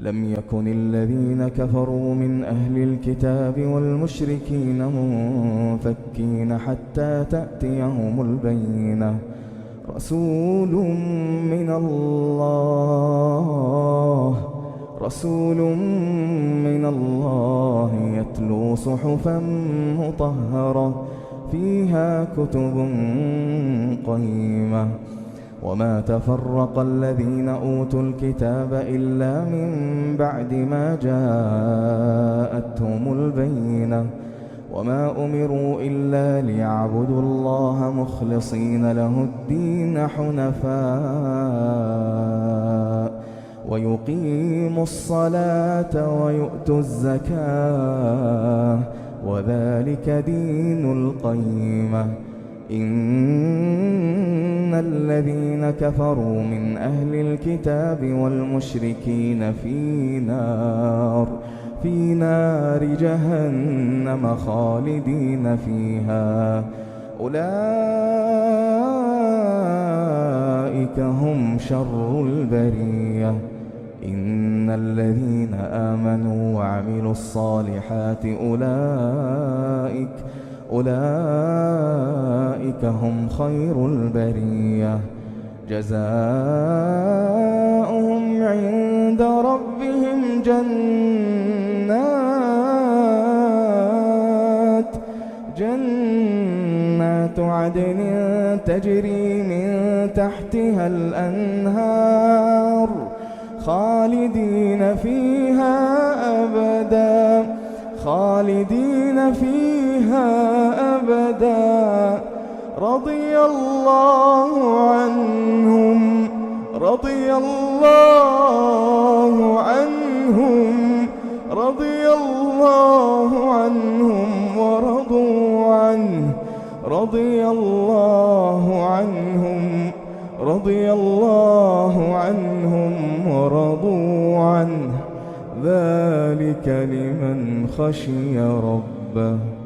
لم يكن الذين كفروا من أهل الكتاب والمشركين منفكين حتى تأتيهم البينة. رسول من الله رسول من الله يتلو صحفا مطهرة فيها كتب قيمة. وما تفرق الذين أوتوا الكتاب إلا من بعد ما جاءتهم البينة وما أمروا إلا ليعبدوا الله مخلصين له الدين حنفاء ويقيموا الصلاة ويؤتوا الزكاة وذلك دين القيمة الذين كفروا من أهل الكتاب والمشركين في نار في نار جهنم خالدين فيها. أولئك هم شر البرية. إن الذين آمنوا وعملوا الصالحات أولئك أولئك هم خير البرية. جزاؤهم عند ربهم جنات. جنات عدن تجري من تحتها الأنهار خالدين فيها أبدا. خالدين فيها أبدا. رضي الله عنهم رضي الله عنهم رضي الله عنهم ورضوا عنه رضي الله عنهم رضي الله عنهم ورضوا عنه. ذلك لمن خشي ربه.